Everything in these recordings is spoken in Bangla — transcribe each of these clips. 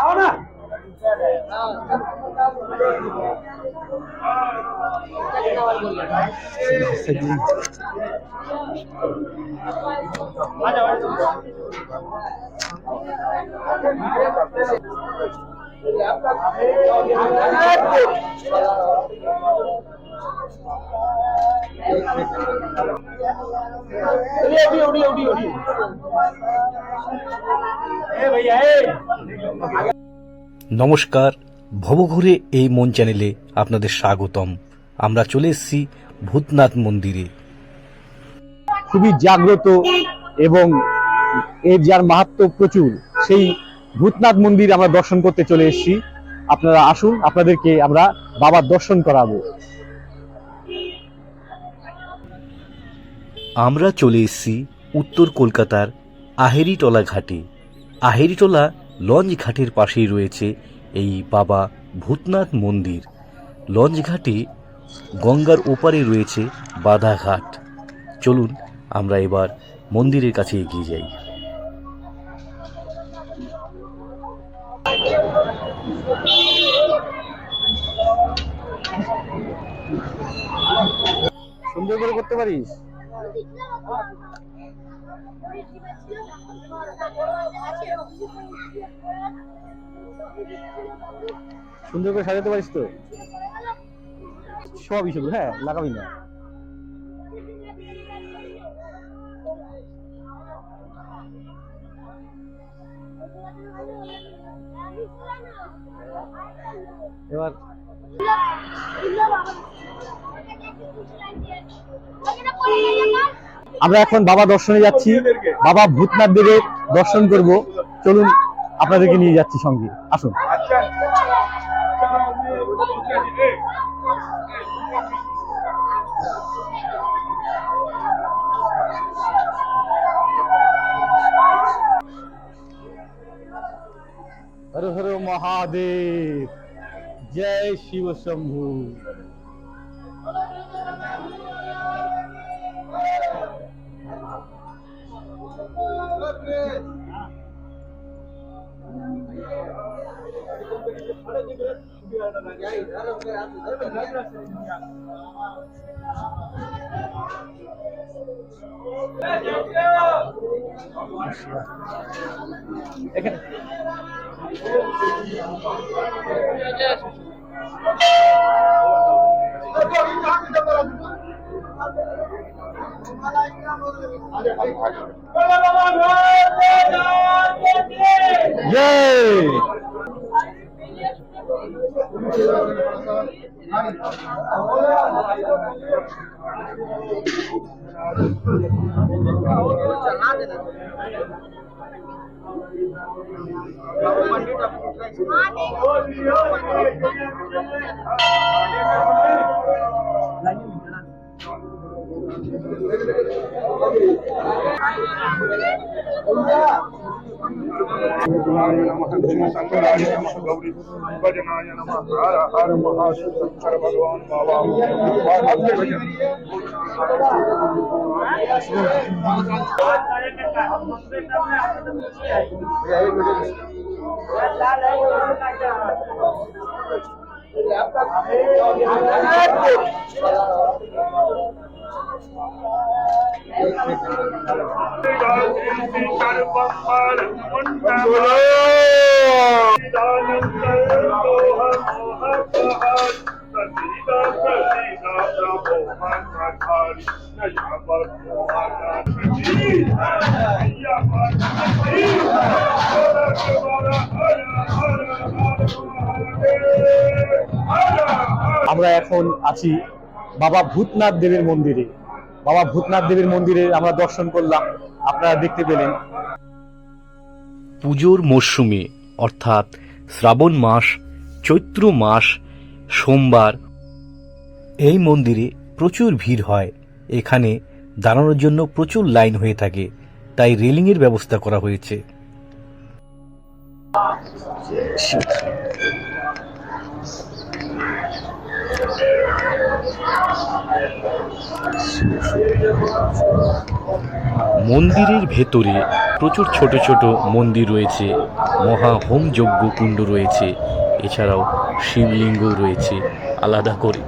అవునా उड़ी उड़ी उड़ी उड़ी নমস্কার ভবঘুরে এই মন চ্যানেলে আপনাদের স্বাগতম। আমরা চলে এসেছি ভূতনাথ মন্দিরে। খুবই জাগ্রত এবং এর যার মাহাত্ম প্রচুর সেই ভূতনাথ মন্দির আমরা দর্শন করতে চলে এসেছি। আপনারা আসুন আপনাদেরকে আমরা বাবার দর্শন করাবো। আমরা চলে এসেছি উত্তর কলকাতার আহেরিটলা ঘাটে। আহেরিটলা লঞ্চ ঘাটের পাশেই রয়েছে এই বাবা ভূতনাথ মন্দির। লঞ্চ ঘাটে গঙ্গার ওপারে রয়েছে বাধাঘাট চলুন আমরা এবার মন্দিরের কাছে এগিয়ে যাই। সুন্দর করে করতে পারিস? সুন্দর করে সাজাতে পারিস তো? সবই শুধু হ্যাঁ লাগাবি না। এবার আমরা এখন বাবা দর্শনে যাচ্ছি। বাবা ভূতনাথ দেবের দর্শন করব। চলুন আপনাদেরকে নিয়ে যাচ্ছি সঙ্গে। আসুন। হর হর মহাদেব। জয় শিব শম্ভু। এখানে Yay! गुणाय नमः शंकराय हर हर महाशिव शंकर भगवान बाबा भक्त भजन आपका আমরা এখন আছি বাবা ভূতনাথ দেবের মন্দিরে। বাবা ভূতনাথ দেবের মন্দিরে আমরা দর্শন করলাম। আপনারা দেখতে পেলেন। পুজোর মরশুমে, অর্থাৎ শ্রাবণ মাস, চৈত্র মাস, সোমবার, এই মন্দিরে প্রচুর ভিড় হয়। এখানে দাঁড়ানোর জন্য প্রচুর লাইন হয়ে থাকে, তাই রেলিংয়ের ব্যবস্থা করা হয়েছে। মন্দিরের ভেতরে প্রচুর ছোট ছোট মন্দির রয়েছে, মহা হোম যজ্ঞ কুণ্ড রয়েছে, এছাড়াও শিবলিঙ্গ রয়েছে, আলাদা করে।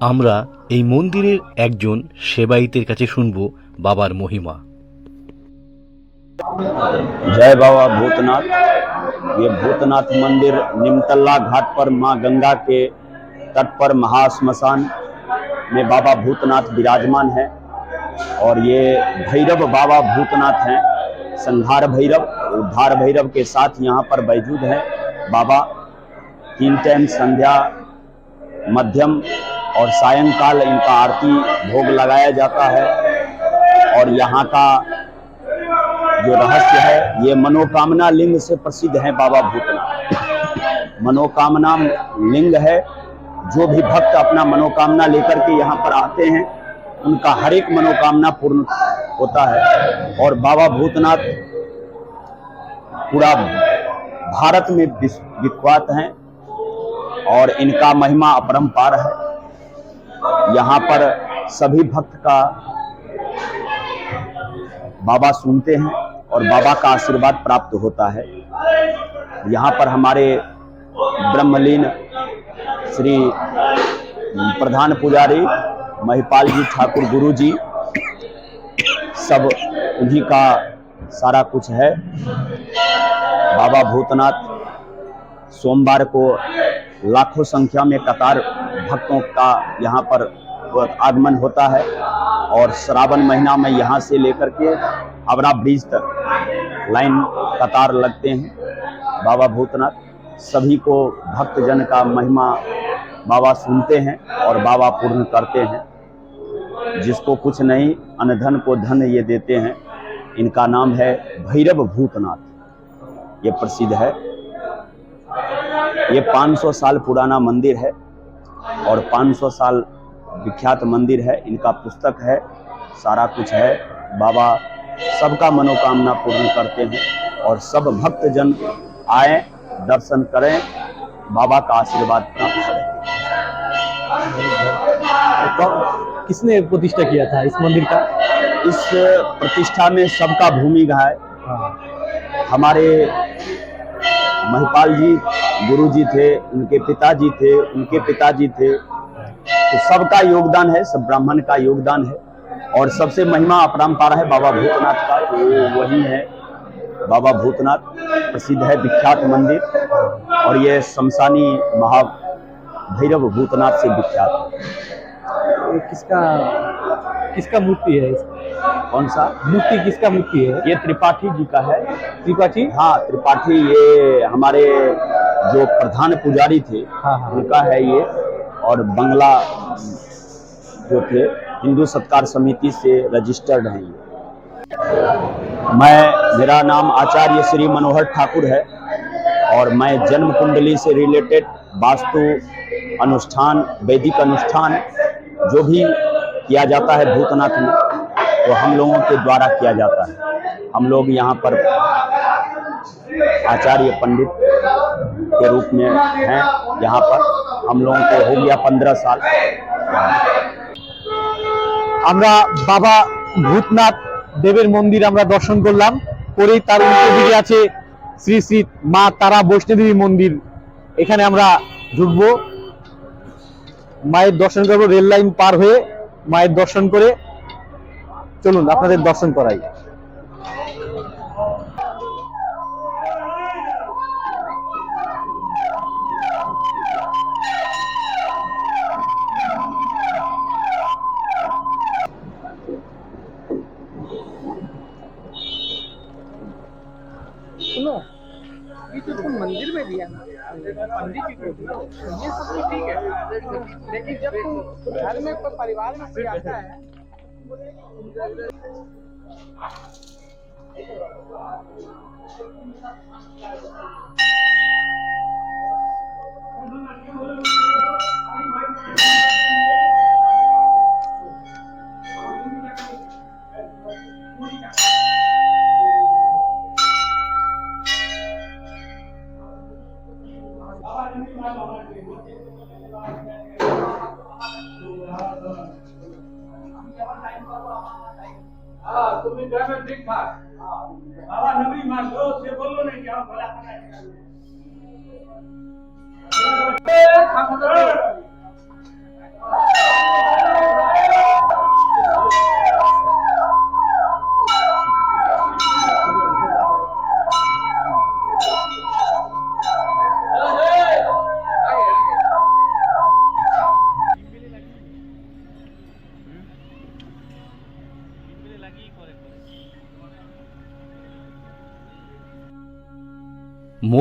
আমরা এই মন্দিরের একজন সেবায়িতের কাছে শুনব বাবার মহিমা जय बाबा भूतनाथ ये भूतनाथ मंदिर निमतल्ला घाट पर मां गंगा के तट पर महाश्मशान में बाबा भूतनाथ विराजमान है और ये भैरव बाबा भूतनाथ हैं संहार भैरव, उद्धार भैरव के साथ यहाँ पर मौजूद हैं। बाबा, तीन टाइम संध्या, मध्यम और सायंकाल इनका आरती भोग लगाया जाता है। और यहाँ का जो रहस्य है, ये मनोकामना लिंग से प्रसिद्ध है बाबा भूतनाथ। मनोकामना लिंग है, जो भी भक्त अपना मनोकामना लेकर के यहाँ पर आते हैं उनका हर एक मनोकामना पूर्ण होता है। और बाबा भूतनाथ पूरा भारत में विख्यात हैं और इनका महिमा अपरंपार है। यहाँ पर सभी भक्त का बाबा सुनते हैं और बाबा का आशीर्वाद प्राप्त होता है। यहाँ पर हमारे ब्रह्मलीन श्री प्रधान पुजारी महिपाल जी ठाकुर गुरु जी सब उन्हीं का सारा कुछ है। बाबा भूतनाथ सोमवार को लाखों संख्या में कतार भक्तों का यहाँ पर आगमन होता है और श्रावण महीना में यहाँ से लेकर के हावड़ा ब्रिज तक लाइन कतार लगते हैं। बाबा भूतनाथ सभी को भक्तजन का महिमा बाबा सुनते हैं और बाबा पूर्ण करते हैं। जिसको कुछ नहीं अनधन को धन ये देते हैं। इनका नाम है भैरव भूतनाथ। ये प्रसिद्ध है। ये 500 साल पुराना मंदिर है और 500 साल विख्यात मंदिर है। इनका पुस्तक है, सारा कुछ है। बाबा सबका मनोकामना पूर्ण करते हैं और सब भक्तजन आए, दर्शन करें, बाबा का आशीर्वाद प्राप्त करें। तो किसने प्रतिष्ठा किया था इस मंदिर का? इस प्रतिष्ठा में सबका भूमिका है हाँ। हमारे महिपाल जी गुरु जी थे उनके पिताजी थे उनके पिताजी थे। तो सबका योगदान है सब ब्राह्मण का योगदान है। और सबसे महिमा अपरंपार है बाबा भूतनाथ का तो वही है। बाबा भूतनाथ प्रसिद्ध है विख्यात मंदिर। और ये शमशानी महा भैरव भूतनाथ से विख्यात। है ये किसका किसका मूर्ति है कौन सा? मूर्ति किसका मूर्ति है? ये त्रिपाठी जी का है। त्रिपाठी? हाँ त्रिपाठी ये हमारे जो प्रधान पुजारी थे हाँ हाँ। उनका है ये। और बंगला जो थे हिंदू सत्कार समिति से रजिस्टर्ड है ये। मैं मेरा नाम आचार्य श्री मनोहर ठाकुर है। और मैं जन्म कुंडली से रिलेटेड वास्तु अनुष्ठान वैदिक अनुष्ठान जो भी किया जाता है भूतनाथ में वो हम लोगों के द्वारा किया जाता है हम लोग यहाँ पर आचार्य पंडित के रूप में हैं यहाँ पर हम लोगों को हो गया पंद्रह साल আমরা বাবা ভূতনাথ দেবের মন্দির আমরা দর্শন করলাম পরেই তার উল্টো দিকে আছে শ্রী শ্রী মা তারা বৈষ্ণদেবী মন্দির এখানে আমরা ঢুকবো মায়ের দর্শন করব রেল লাইন পার হয়ে মায়ের দর্শন করে চলুন আপনাদের দর্শন করাই। ये सब तो ठीक है लेकिन जब तुम घर में परिवार में कोई आता है। তুমি ড্রাইভার ঠিক থাক বাবা নবী মাসলো সে বলল নাকি আমার ভালো আপনার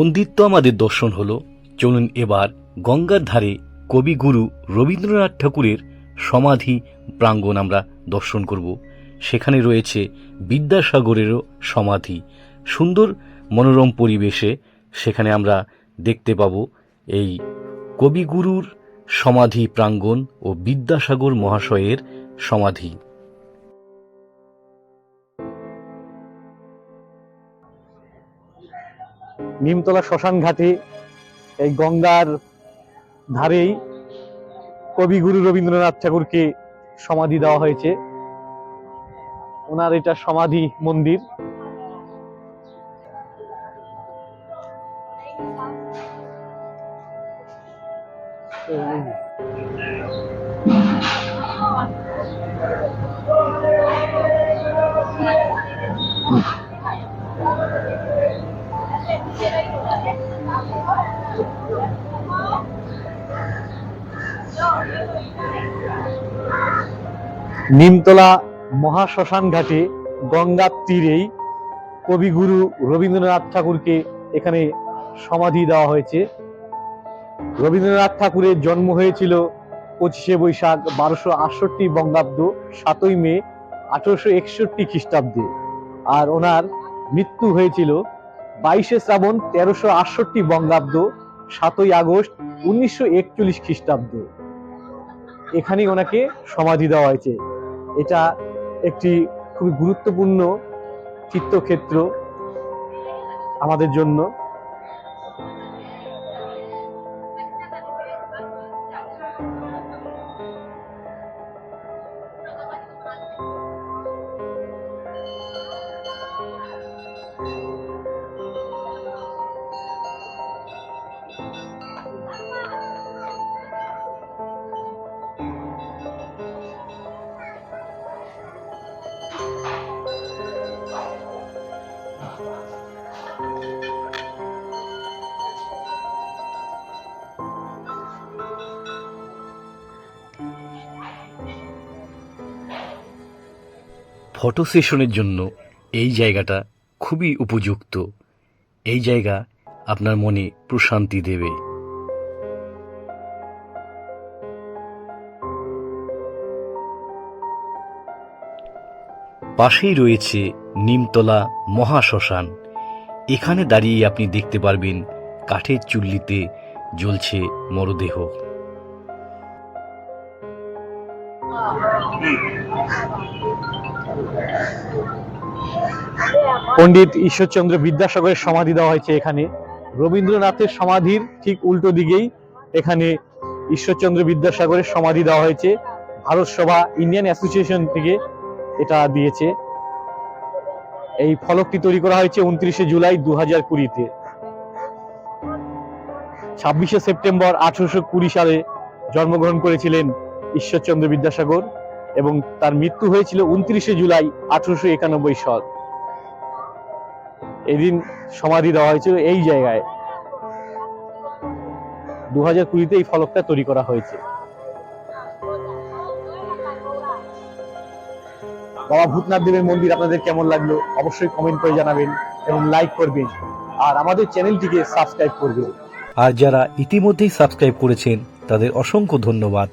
মন্দির তো আমাদের দর্শন হলো। চলুন এবার গঙ্গার ধারে কবিগুরু রবীন্দ্রনাথ ঠাকুরের সমাধি প্রাঙ্গণ আমরা দর্শন করব। সেখানে রয়েছে বিদ্যাসাগরেরও সমাধি। সুন্দর মনোরম পরিবেশে সেখানে আমরা দেখতে পাব এই কবিগুরুর সমাধি প্রাঙ্গণ ও বিদ্যাসাগর মহাশয়ের সমাধি। নিমতলা শ্মশান ঘাটে এই গঙ্গার ধারেই কবিগুরু রবীন্দ্রনাথ ঠাকুরকে সমাধি দেওয়া হয়েছে। ওনার এটা সমাধি মন্দির। নিমতলা মহাশ্মশান ঘাটে গঙ্গার তীরেই কবিগুরু রবীন্দ্রনাথ ঠাকুরকে এখানে সমাধি দেওয়া হয়েছে। রবীন্দ্রনাথ ঠাকুরের জন্ম হয়েছিল পঁচিশে বৈশাখ বারোশো আটষট্টি বঙ্গাব্দ সাতই মে আঠারোশো একষট্টি খ্রিস্টাব্দে আর ওনার মৃত্যু হয়েছিল বাইশে শ্রাবণ তেরোশো আটষট্টি বঙ্গাব্দ সাতই আগস্ট উনিশশো একচল্লিশ খ্রিস্টাব্দ। এখানেই ওনাকে সমাধি দেওয়া হয়েছে। এটা একটি খুবই গুরুত্বপূর্ণ চিত্তক্ষেত্র আমাদের জন্য। ফটো সেশনের জন্য এই জায়গাটা খুবই উপযুক্ত। এই জায়গা আপনার মনে প্রশান্তি দেবে। পাশেই রয়েছে নিমতলা মহাশ্মশান। এখানে দাঁড়িয়ে আপনি দেখতে পারবেন কাঠের চুল্লিতে জ্বলছে মরদেহ। পণ্ডিত ঈশ্বরচন্দ্র বিদ্যাসাগরের সমাধি দেওয়া হয়েছে এখানে। রবীন্দ্রনাথের সমাধির ঠিক উল্টো দিকেই এখানে ঈশ্বরচন্দ্র বিদ্যাসাগরের সমাধি দেওয়া হয়েছে। ভারত সভা ইন্ডিয়ান অ্যাসোসিয়েশন থেকে এটা দিয়েছে। এই ফলকটি তৈরি করা হয়েছে উনত্রিশে জুলাই দু হাজার কুড়িতে। ছাব্বিশে সেপ্টেম্বর আঠারোশো কুড়ি সালে জন্মগ্রহণ করেছিলেন ঈশ্বরচন্দ্র বিদ্যাসাগর এবং তার মৃত্যু হয়েছিল উনত্রিশে জুলাই আঠারোশো একানব্বই সাল। এদিন সমাধি দেওয়া হয়েছিল এই জায়গায়। দু হাজার কুড়িতে এই ফলকটা তৈরি করা হয়েছে। বাবা ভূতনাথ দেবের মন্দির আপনাদের কেমন লাগল অবশ্যই কমেন্ট করে জানাবেন এবং লাইক করবেন। আর আমাদের চ্যানেলটিকে সাবস্ক্রাইব করবেন। আর যারা ইতিমধ্যেই সাবস্ক্রাইব করেছেন তাদের অসংখ্য ধন্যবাদ।